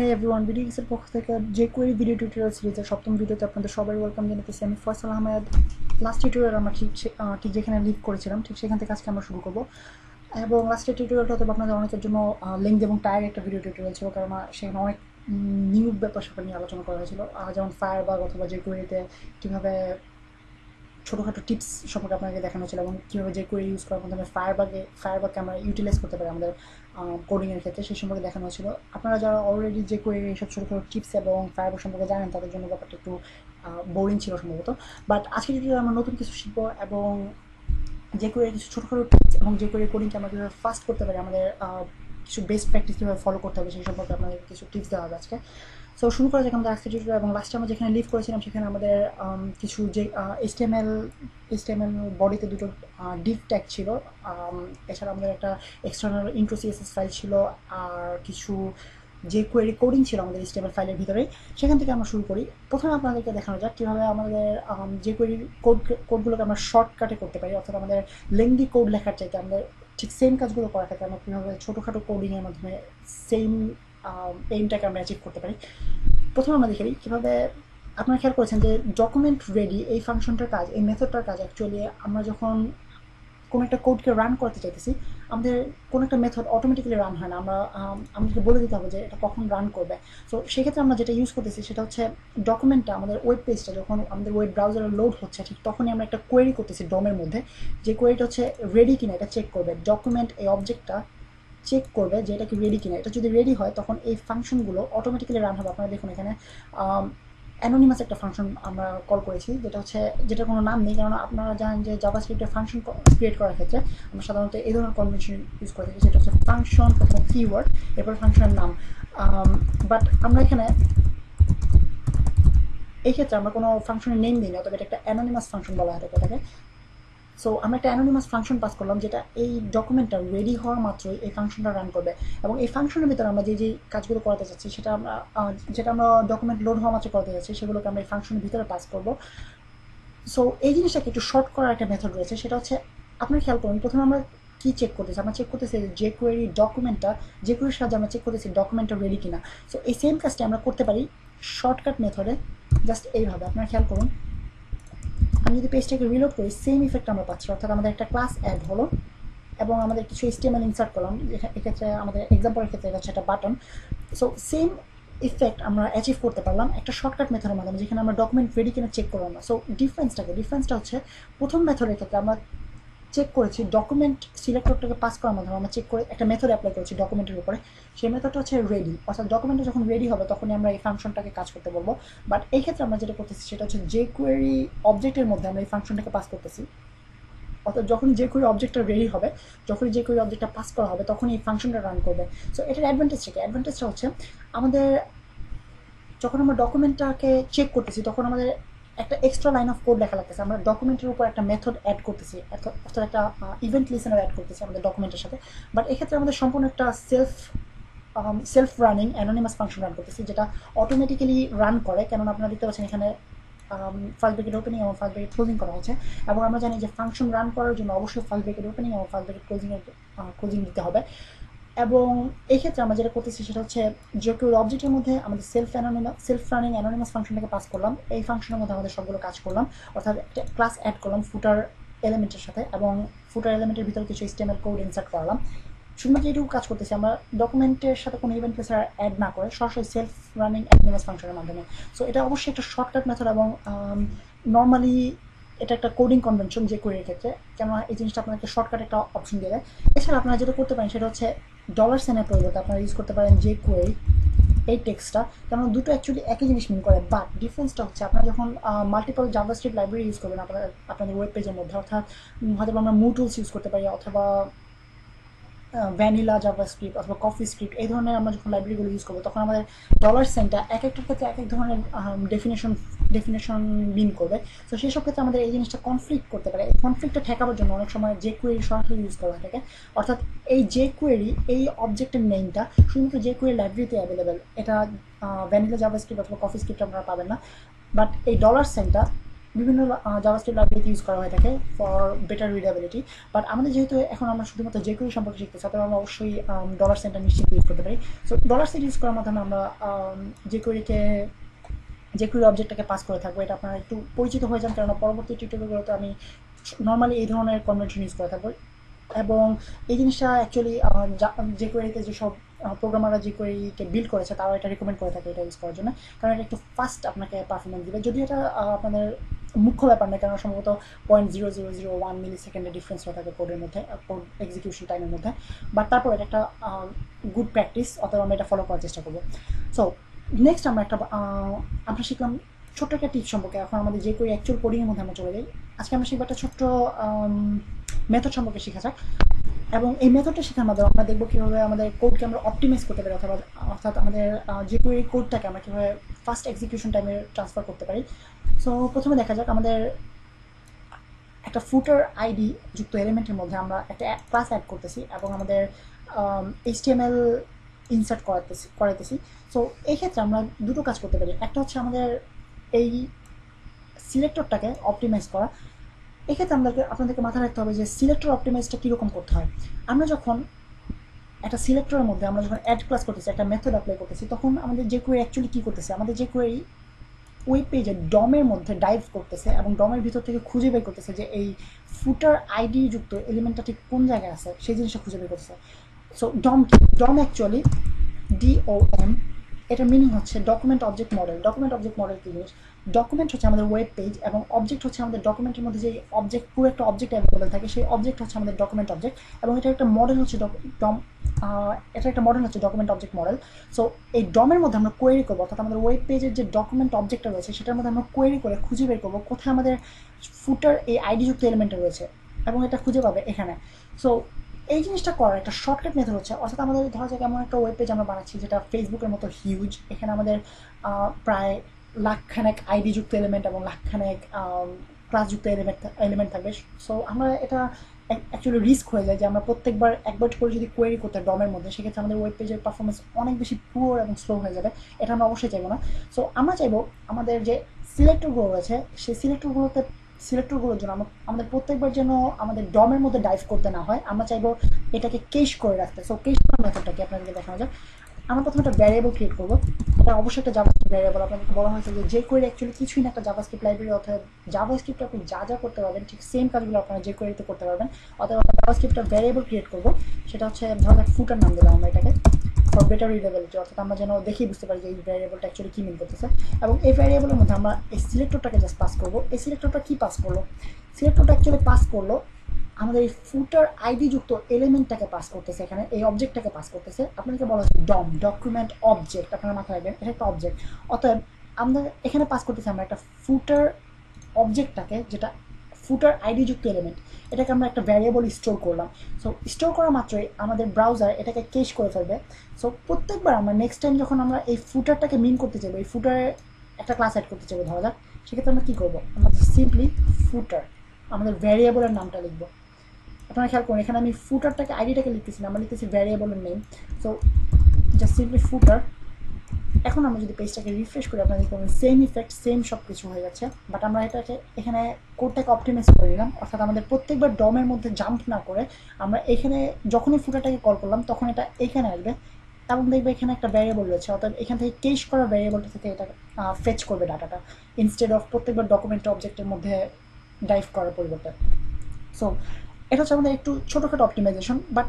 হ্যাঁ এভরিওয়ান ভিডিওসের পক্ষ থেকে যে কোয়েরি ভিডিও টিউটোরিয়াল সিরিজের সপ্তম ভিডিওতে আপনাদের সবাই ওয়েলকাম জানাতেছি আমি ফয়সাল আহমেদ। লাস্ট টিউটোরিয়াল আমরা ঠিক ঠিক যেখানে লিভ করেছিলাম, ঠিক সেখান থেকে আজকে আমরা শুরু করব। এবং লাস্টের টিউটোরিয়ালটা হয়তো আপনাদের অনেকের জন্য লেন্থ এবং টায়ার একটা ভিডিও টিউটোরিয়াল ছিল, কারণ সেখানে অনেক নিউ ব্যাপার স্যাপার নিয়ে আলোচনা করা হয়েছিল। যেমন ফায়ার বাগ অথবা যে কোয়েরিতে কীভাবে ছোটোখাটো টিপস সম্পর্কে আপনাকে দেখানো ছিল এবং কীভাবে যে কোয়েরি ইউজ করার মাধ্যমে ফায়ারবাগে ফায়ারবাগকে আমরা ইউটিলাইজ করতে পারি আমাদের কোডিংয়ের ক্ষেত্রে, সেই সম্পর্কে দেখানো হয়েছিল আপনারা যারা অলরেডি যে কোয়েরি এইসব ছোটো ছোটো টিপস এবং ফায়ারবাগ সম্পর্কে জানেন, তাদের জন্য ব্যাপারটা একটু বোরিং ছিল সম্ভবত। বাট আজকে যদি আমরা নতুন কিছু শিখব এবং যে কোয়েরি কিছু ছোটোখাটো টিপস এবং যে কোয়েরি কোডিংকে আমরা কীভাবে ফাস্ট করতে পারি আমাদের কিছু বেস্ট প্র্যাকটিস কীভাবে ফলো করতে হবে সেই সম্পর্কে আপনাদের কিছু টিপস দেওয়া হবে আজকে। সো শুরু করা যাক আমাদের আজকে টিউটোরিয়াল এবং লাস্টে আমরা যেখানে লিভ করেছিলাম সেখানে আমাদের কিছু যে এইচটিএমএল এইচটিএমএল বডিতে দুটো ডিপ ট্যাগ ছিল। এছাড়া আমাদের একটা এক্সটার্নাল ইন্ট্রো ফাইল ছিল আর কিছু যে কোয়েরি কোডিং ছিল আমাদের এইচটিএমএল ফাইলের ভিতরে সেখান থেকে আমরা শুরু করি। প্রথমে আপনাদেরকে দেখানো যাক কীভাবে আমাদের যে কোয়েরি কোড কোডগুলোকে আমরা শর্টকাটে করতে পারি, অর্থাৎ আমাদের লেংদি কোড লেখার চাইতে আমাদের ঠিক সেম কাজগুলো করা থাকে আমরা কীভাবে ছোটোখাটো কোডিংয়ের মাধ্যমে সেম এইমটাকে আমরা অ্যাচিভ করতে পারি? প্রথমে আমরা দেখে কীভাবে আপনারা খেয়াল করেছেন যে ডকুমেন্ট রেডি এই ফাংশনটার কাজ, এই মেথডটার কাজ অ্যাকচুয়ালি আমরা যখন কোনো একটা কোডকে রান করতে চাইতেছি আমাদের কোনো একটা মেথড অটোমেটিক্যালি রান হয় না। আমরা আমাদেরকে বলে দিতে হবে যে এটা কখন রান করবে। সো সেক্ষেত্রে আমরা যেটা ইউজ করতেছি সেটা হচ্ছে ডকুমেন্টটা আমাদের ওয়েব পেজটা যখন আমাদের ওয়েব ব্রাউজারে লোড হচ্ছে, ঠিক তখনই আমরা একটা কোয়েরি করতেছি ডমের মধ্যে। যে কোয়েরিটা হচ্ছে রেডি কিনা, এটা চেক করবে। ডকুমেন্ট এই অবজেক্টটা চেক করবে যে এটা কি রেডি কিনা। এটা যদি রেডি হয়, তখন এই ফাংশনগুলো অটোমেটিক্যালি রান হবে। আপনারা দেখুন এখানে অ্যানোনিমাস একটা ফাংশন আমরা কল করেছি, যেটা হচ্ছে যেটা কোনো নাম নেই কারণ আপনারা জানেন যে জাভা স্ক্রিপ্টের ফাংশন ক্রিয়েট করার ক্ষেত্রে আমরা সাধারণত এই ধরনের কনভেনশন ইউজ করে থাকি যেটা হচ্ছে ফাংশন প্রথমে কিওয়ার্ড এরপর ফাংশনের নাম। বাট আমরা এখানে, এই ক্ষেত্রে আমরা কোনো ফাংশনের নেম দিই না তবে এটা একটা অ্যানোনিমাস ফাংশন বলা হয় এটাকে সো আমরা একটা অ্যানোনিমাস ফাংশন পাস করলাম যেটা এই ডকুমেন্টটা রেডি হওয়ার মাত্রই এই ফাংশনটা রান করবে। এবং এই ফাংশনের ভিতরে আমরা যে যে কাজগুলো করাতে চাচ্ছি সেটা আমরা যেটা আমরা ডকুমেন্ট লোড হওয়া মাত্র করাতে যাচ্ছি সেগুলোকে আমরা এই ফাংশনের ভিতরে পাস করব। সো এই জিনিসটাকে একটু শর্ট করার একটা মেথড রয়েছে, সেটা হচ্ছে আপনার খেয়াল করুন, প্রথমে আমরা কি চেক করতেছি? আমরা চেক করতেছি যে কোয়েরি ডকুমেন্টটা যে কোয়েরির সাহায্যে আমরা চেক করতেছি ডকুমেন্টটা রেডি কিনা। সো এই সেম কাজটি আমরা করতে পারি শর্টকাট মেথডে জাস্ট এইভাবে। আপনারা খেয়াল করুন আমি যদি পেজটাকে রিলোড করি সেম ইফেক্ট আমরা পাচ্ছি। অর্থাৎ আমাদের একটা ক্লাস অ্যাড হলো এবং আমাদের কিছু স্টেমেল ইনসার্ট করলাম। এক্ষেত্রে আমাদের এক্সাম্পলের ক্ষেত্রে হচ্ছে একটা বাটন সো সেম ইফেক্ট আমরা অ্যাচিভ করতে পারলাম। একটা শর্টকাট মেথডের মাধ্যমে, যেখানে আমরা ডকুমেন্ট রেডি কিনা চেক করলাম না। সো ডিফারেন্সটাকে ডিফারেন্সটা হচ্ছে প্রথম মেথডের ক্ষেত্রে আমরা চেক করেছি ডকুমেন্ট সিলেক্টরটাকে পাস করার মাধ্যমে আমরা চেক করে একটা মেথড অ্যাপ্লাই করেছি ডকুমেন্টের উপরে। সেই মেথডটা হচ্ছে রেডি অর্থাৎ ডকুমেন্টটা যখন রেডি হবে, তখনই আমরা এই ফাংশনটাকে কাজ করতে বলব। বাট এই ক্ষেত্রে আমরা যেটা করতেছি, সেটা হচ্ছে যে কোয়েরি অবজেক্টের মধ্যে আমরা এই ফাংশনটাকে পাস করতেছি। অর্থাৎ যখন যে কোয়েরি অবজেক্টটা রেডি হবে, যখনই যে কোয়েরি অবজেক্টটা পাস করা হবে, তখনই এই ফাংশনটা রান করবে। সো এটার অ্যাডভান্টেজটা কি? অ্যাডভান্টেজটা হচ্ছে, আমাদের যখন আমরা ডকুমেন্টটাকে চেক করতেছি, তখন আমাদের একটা এক্সট্রা লাইন অফ কোড লেখা লাগতেছে। আমরা ডকুমেন্টের উপর একটা মেথড অ্যাড করতেছি অর্থাৎ একটা ইভেন্ট লিসেনার অ্যাড করতেছি আমাদের ডকুমেন্টের সাথে। বাট এক্ষেত্রে আমাদের সম্পূর্ণ একটা self self running anonymous function run করতেছি, যেটা অটোমেটিক্যালি রান করে। কেননা আপনারা দেখতে পাচ্ছেন এখানে ফাইল ব্রেকেট ওপেনিং এবং ফাইল ব্রেকেট ক্লোজিং করা হয়েছে। এবং আমরা জানি যে ফাংশন রান করার জন্য অবশ্যই ফাইল ব্রেকেট ওপেনিং এবং ফাইল ব্রেকেট ক্লোজিং ক্লোজিং দিতে হবে। এবং এই ক্ষেত্রে আমরা যেটা করতেছি সেটা হচ্ছে যে কেউ অবজেক্টের মধ্যে আমাদের self anonymous self running anonymous ফাংশনটাকে pass করলাম। এই ফাংশনের মধ্যে আমাদের সবগুলো কাজ করলাম। অর্থাৎ একটা ক্লাস অ্যাড করলাম ফুটার এলিমেন্টের সাথে এবং ফুটার এলিমেন্টের ভিতরে কিছু স্টেমেল কোড ইনসার্ট করলাম। শুধুমাত্র এইটুকু কাজ করতেছি। আমরা ডকুমেন্টের সাথে কোনো ইভেন্ট প্লেসার অ্যাড না করে সরাসরি সেলফ রানিং অ্যানোনিমাস ফাংশনের মাধ্যমে। সো এটা অবশ্যই একটা শর্টকাট মেথড এবং নর্মালি এটা একটা কোডিং কনভেনশন যে কোয়েরির ক্ষেত্রে। কেননা এই জিনিসটা আপনাকে শর্টকাট একটা অপশন দিয়ে দেয়। এছাড়া আপনারা যেটা করতে পারেন সেটা হচ্ছে ডলার সেনের পরিবর্তে আপনারা ইউজ করতে পারেন যে কোয়েরি এই টেক্সটটা কারণ দুটো অ্যাকচুয়ালি একই জিনিস মিন করে বাট ডিফারেন্সটা হচ্ছে আপনারা যখন মাল্টিপল জাভাস্ক্রিপ্ট লাইব্রেরি ইউজ করবেন, আপনার, আপনাদের ওয়েব পেজের মধ্যে, অর্থাৎ হয়তো আমরা মুটুলস ইউজ করতে পারি, অথবা ভ্যানিলা জাভাস্ক্রিপ্ট অথবা কফি স্ক্রিপ্ট এই ধরনের আমরা যখন লাইব্রেরিগুলো ইউজ করব, তখন আমাদের ডলার সেন্টটা এক একটার ক্ষেত্রে এক এক ধরনের ডেফিনেশন ডেফিনেশন মিন করবে। তো সেই সব ক্ষেত্রে আমাদের এই জিনিসটা কনফ্লিক্ট করতে পারে। এই কনফ্লিক্টটা ঠেকাবার জন্য অনেক সময় যে কোয়েরি সরাসরি ইউজ করা হয়ে থাকে। অর্থাৎ এই যে কোয়েরি এই অবজেক্টের নেমটা শুধুমাত্র যে কোয়েরি লাইব্রেরিতে অ্যাভেলেবেল এটা ভ্যানিলা জাভাস্ক্রিপ্ট অথবা কফি স্ক্রিপ্ট আপনারা পাবেন না। বাট এই ডলার সেন্টটা বিভিন্ন জাভাস্ক্রিপ্ট লাইব্রেরিতে ইউজ করা হয়ে থাকে ফর বেটার রিডাবিলিটি বাট আমাদের যেহেতু এখন আমরা শুধুমাত্র যে কোয়েরি সম্পর্কে শিখতেছি, তাহলে আমরা অবশ্যই ডলার সেন্টার নিশ্চিত ইউজ করতে পারি। সো ডলার সেন্ট ইউজ করার মাধ্যমে আমরা যে কোয়েরিকে যে কোয়েরি অবজেক্টটাকে পাস করে থাকব, এটা আপনারা একটু পরিচিত হয়ে যান কারণ পরবর্তী টিউটোরিয়ালগুলোতে আমি নর্মালি এই ধরনের কনভেনশন ইউজ করে থাকব। এবং এই জিনিসটা অ্যাকচুয়ালি যে কোয়েরিতে যেসব প্রোগ্রামাররা যে কোয়েরিকে বিল্ড করেছে, তারাও এটা রেকমেন্ড করে থাকে এটা ইউজ করার জন্য। কারণ এটা একটু ফাস্ট আপনাকে পারফরমেন্স দিবে। যদি এটা আপনাদের মুখ্য ব্যাপার নয় কারণ সম্ভবত point zero zero zero one মিলি সেকেন্ডের ডিফারেন্স হয়ে থাকে কোডের মধ্যে কোড এক্সিকিউশন টাইমের মধ্যে। বাট তারপর এটা একটা গুড প্র্যাকটিস অথবা আমরা এটা ফলো করার চেষ্টা করব। সো নেক্সট আমরা একটা আমরা শিখলাম ছোট্ট একটা টিপস সম্পর্কে। এখন আমাদের যে কোই অ্যাকচুয়াল কোডিংয়ের মধ্যে আমরা চলে যাই। আজকে আমরা শিখব একটা ছোট্ট মেথড সম্পর্কে শেখা যাক। এবং এই মেথডটা শেখার মাধ্যমে আমরা দেখব কীভাবে আমাদের কোডকে আমরা অপটিমাইজ করতে পারি, অথবা, অর্থাৎ আমাদের যে কোনো কোডটাকে আমরা কীভাবে ফার্স্ট এক্সিকিউশন টাইমে ট্রান্সফার করতে পারি। সো প্রথমে দেখা যাক আমাদের একটা ফুটার আইডি যুক্ত এলিমেন্টের মধ্যে আমরা একটা ক্লাস অ্যাড করতেছি এবং আমাদের এইচটিএমএল ইনসার্ট করাতেছি করাইতেছি। সো এই ক্ষেত্রে আমরা দুটো কাজ করতে পারি। একটা হচ্ছে আমাদের এই সিলেক্টরটাকে অপটিমাইজ করা। এক্ষেত্রে আমাদেরকে, আপনাদেরকে মাথায় রাখতে হবে যে সিলেক্টর অপটিমাইজটা কীরকম করতে হয়। আমরা যখন একটা সিলেক্টরের মধ্যে আমরা যখন অ্যাড ক্লাস করতেছি, একটা মেথড অ্যাপ্লাই করতেছি, তখন আমাদের যে কোয়েরি অ্যাকচুয়ালি কী করতেছে, আমাদের যে কোয়েরি ওয়েব পেজে ডমের মধ্যে ডাইভ করতেছে এবং ডমের ভিতর থেকে খুঁজে বের করতেছে যে এই ফুটার আইডি যুক্ত এলিমেন্টটা ঠিক কোন জায়গায় আছে, সেই জিনিসটা খুঁজে বের করতেছে। So DOM DOM actually DOM এটার মিনিং হচ্ছে document object model document object model কি জিনিস? ডকুমেন্ট হচ্ছে আমাদের ওয়েব পেজ এবং অবজেক্ট হচ্ছে আমাদের ডকুমেন্টের মধ্যে যে অবজেক্ট পুরো একটা অবজেক্ট অ্যাভেলেবেল থাকে, সেই অবজেক্ট হচ্ছে আমাদের ডকুমেন্ট অবজেক্ট এবং এটা একটা মডেল হচ্ছে ডম এটা একটা মডেল হচ্ছে ডকুমেন্ট অবজেক্ট মডেল সো এই ডমের মধ্যে আমরা কোয়েরি করব, অর্থাৎ আমাদের ওয়েব পেজের যে ডকুমেন্ট অবজেক্টটা রয়েছে, সেটার মধ্যে আমরা কোয়েরি করে খুঁজে বের করব কোথায় আমাদের ফুটার এই আইডিযুক্ত এলিমেন্টটা রয়েছে এবং এটা খুঁজে পাবে এখানে. সো এই জিনিসটা করার একটা শর্টকাট মেথড হচ্ছে, অর্থাৎ আমাদের ধরা যাক এমন একটা ওয়েব পেজ আমরা বানাচ্ছি, যেটা ফেসবুকের মতো হিউজ এখানে আমাদের প্রায় লাখখানেক আইডি যুক্ত এলিমেন্ট এবং লাখখানেক ক্লাসযুক্ত এলিমেন্ট এলিমেন্ট থাকবে। সো আমরা এটা অ্যাকচুয়ালি রিস্ক হয়ে যায় যে আমরা প্রত্যেকবার একবার করে যদি কোয়েরি করতে ডমের মধ্যে, সেক্ষেত্রে আমাদের ওয়েব পেজের পারফরমেন্স অনেক বেশি পুয়ার এবং স্লো হয়ে যাবে। এটা আমরা অবশ্যই চাইব না। সো আমরা চাইব আমাদের যে সিলেক্টরগুলো রয়েছে, সেই সিলেক্টরগুলোতে সিলেক্টরগুলোর জন্য আমাদের প্রত্যেকবার যেন আমাদের ডমের মধ্যে ডাইভ করতে না হয়, আমরা চাইব এটাকে কেশ করে রাখতে। সো কেশ করার মেথডটাকে আপনাদেরকে দেখানো যায় আমরা প্রথমে একটা ভ্যারিয়েবল ক্রিয়েট করব। এটা অবশ্যই একটা জাভাস্ক্রিপ্ট ভ্যারিয়েবল আপনাদেরকে বলা হয়েছে যে যে কোয়েরি অ্যাকচুয়ালি কিছুই না, একটা জাভাস্ক্রিপ্ট লাইব্রেরি অর্থাৎ জাভাস্ক্রিপ্ট আপনি যা যা করতে পারবেন, ঠিক সেম কাজগুলো আপনারা যে কোয়েরিতে করতে পারবেন, অথবা জাভাস্ক্রিপ্টটা ভ্যারিয়েবল ক্রিয়েট করব। সেটা হচ্ছে, ধরো ফুটার নাম দিলাম আমরা এটাকে। ফর বেটার রিডেবিলিটি অর্থাৎ আমরা যেন দেখেই বুঝতে পারি যে এই ভ্যারিয়েবলটা অ্যাকচুয়ালি কী মিন করতেছে। এবং এই ভ্যারিয়েবলের মধ্যে আমরা এই সিলেক্টরটাকে জাস্ট পাস করব। এই সিলেক্টরটা কী পাস করল? সিলেক্টরটা অ্যাকচুয়ালি পাস করল আমাদের এই ফুটার আইডি যুক্ত এলিমেন্টটাকে পাস করতেছে এখানে, এই অবজেক্টটাকে পাস করতেছে। আপনাকে বলা হচ্ছে ডম ডকুমেন্ট অবজেক্ট আপনারা মাথায় রাখবেন, এটা একটা অবজেক্ট অতএব আমরা এখানে পাস করতেছি আমরা একটা ফুটার অবজেক্টটাকে যেটা ফুটার আইডি যুক্ত এলিমেন্ট এটাকে আমরা একটা ভ্যারিয়েবল স্টোর করলাম। সো স্টোর করা মাত্রই আমাদের ব্রাউজার এটাকে কেশ করে ফেলবে। সো প্রত্যেকবার আমরা নেক্সট টাইম যখন আমরা এই ফুটারটাকে মিন করতে চাইব, এই ফুটারে একটা ক্লাস অ্যাড করতে চাইব, ধরা যাক, সেক্ষেত্রে আমরা কী করব? আমরা সিম্পলি ফুটার আমাদের ভ্যারিয়েবলের নামটা লিখব। আপনারা খেয়াল করুন, এখানে আমি ফুটারটাকে আইডিটাকে লিখতেছি না, আমরা লিখতেছি ভ্যারিয়েবলের name so just simply footer এখন আমরা যদি পেজটাকে রিফ্রেশ করি, আপনারা দেখতে পাবেন সেম ইফেক্ট সেম সব কিছু হয়ে যাচ্ছে বাট আমরা এটাকে, এখানে কোডটাকে অপটিমাইজ করে নিলাম। অর্থাৎ আমাদের প্রত্যেকবার ডমের মধ্যে জাম্প না করে আমরা এখানে যখনই ফুটারটাকে কল করলাম, তখন এটা এখানে আসবে। এবং দেখবে এখানে একটা ভ্যারিয়েবল রয়েছে। অর্থাৎ এখান থেকে কেস করা ভ্যারিয়েবলটা থেকে এটা ফেচ করবে ডাটাটা ইনস্টেড অফ প্রত্যেকবার ডকুমেন্ট অবজেক্টের মধ্যে ডাইভ করার পরিবর্তে। সো এটা হচ্ছে আমাদের একটু ছোটোখাটো অপটিমাইজেশন বাট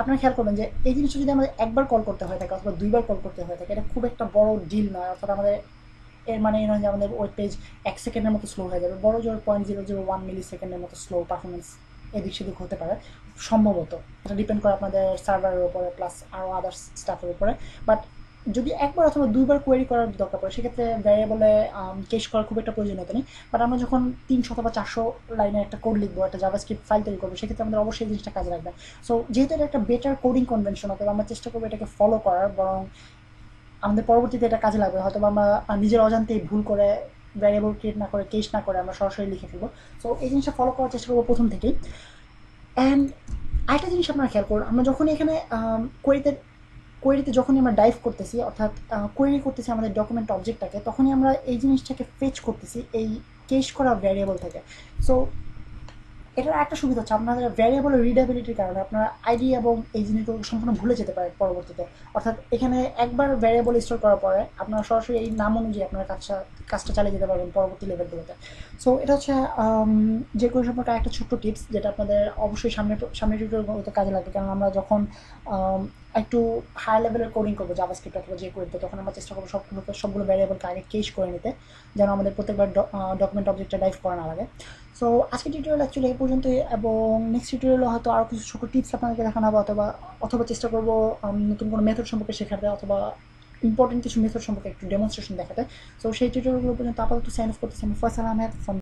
আপনারা খেয়াল করবেন যে এই জিনিসটা যদি আমাদের একবার কল করতে হয় থাকে অথবা দুইবার কল করতে হয় থাকে, এটা খুব একটা বড় ডিল নয়, অর্থাৎ আমাদের এর মানে এই নয় যে আমাদের ওয়েব পেজ এক সেকেন্ডের মতো স্লো হয়ে যাবে। বড় জোর পয়েন্ট জিরো জিরো ওয়ান মিলি সেকেন্ডের মতো স্লো পারফরমেন্স এদিক সেদিক হতে পারে, সম্ভবত। এটা ডিপেন্ড করে আপনাদের সার্ভারের উপরে প্লাস আরও আদার্স স্টাফের উপরে বাট যদি একবার অথবা দুইবার কোয়েরি করার দরকার পড়ে, সেক্ষেত্রে ভ্যারিয়েবলে কেস করার খুব একটা প্রয়োজনীয়তা নেই। বাট আমরা যখন তিনশো অথবা চারশো লাইনের একটা কোড লিখব, একটা জাভাস্ক্রিপ্ট ফাইল তৈরি করব, সেক্ষেত্রে আমাদের অবশ্যই জিনিসটা কাজে লাগবে। সো যেহেতু এটা একটা বেটার কোডিং কনভেনশন অথবা আমরা চেষ্টা করব এটাকে ফলো করার, বরং আমাদের পরবর্তীতে এটা কাজে লাগবে। হয়তো আমরা নিজের অজান্তেই ভুল করে ভ্যারিয়েবল ক্রিয়েট না করে কেস না করে আমরা সরাসরি লিখে ফেলব। সো এই জিনিসটা ফলো করার চেষ্টা করব প্রথম থেকেই। অ্যান্ড আরেকটা জিনিস আপনারা খেয়াল করুন, আমরা যখন এখানে কোয়েরিতে কোয়েরিতে যখনই আমরা ডাইভ করতেছি, অর্থাৎ কোয়েরি করতেছি আমাদের ডকুমেন্ট অবজেক্টটাকে তখনই আমরা এই জিনিসটাকে ফেচ করতেছি, এই কেস করা ভ্যারিয়েবল থেকে। সো এটার একটা সুবিধা হচ্ছে আপনাদের ভ্যারিয়েবলের রিডেবিলিটির কারণে আপনারা আইডি এবং এই জিনিসগুলো সম্পূর্ণ ভুলে যেতে পারেন পরবর্তীতে। অর্থাৎ, এখানে একবার ভ্যারিয়েবল স্টোর করার পরে আপনারা সরাসরি এই নাম অনুযায়ী আপনারা কাজটা কাজটা চালিয়ে যেতে পারবেন পরবর্তী লেভেলগুলোতে সো এটা হচ্ছে যে কোনো সম্পর্কে একটা ছোট্ট টিপস যেটা আপনাদের অবশ্যই সামনে সামনে কাজে লাগবে। কারণ আমরা যখন একটু হাই লেভেলের কোডিং করব জাভাস্ক্রিপ্ট অথবা যে কোডিংতে তখন আমরা চেষ্টা করব সবগুলো সবগুলো ভ্যারিয়েবলকে আগে কেস করে নিতে, যেন আমাদের প্রত্যেকবার ডকুমেন্ট অবজেক্টটা ডাইভ করা না লাগে। সো আজকে টিউটোরিয়াল অ্যাকচুয়ালি এই পর্যন্তই, এবং নেক্সট টিউটোরিয়ালে হয়তো আরও কিছু ছোটো টিপস আপনাদেরকে দেখানো হবে, অথবা অথবা চেষ্টা করব নতুন কোনো মেথড সম্পর্কে শেখাতে অথবা ইম্পর্টেন্ট কিছু মেথড সম্পর্কে একটু ডেমনস্ট্রেশন দেখাতে। সো সেই টিউটোরিয়ালগুলো পর্যন্ত আপাতত সাইন অফ করতেছি আমি, ফয়সাল আহমেদ ফ্রম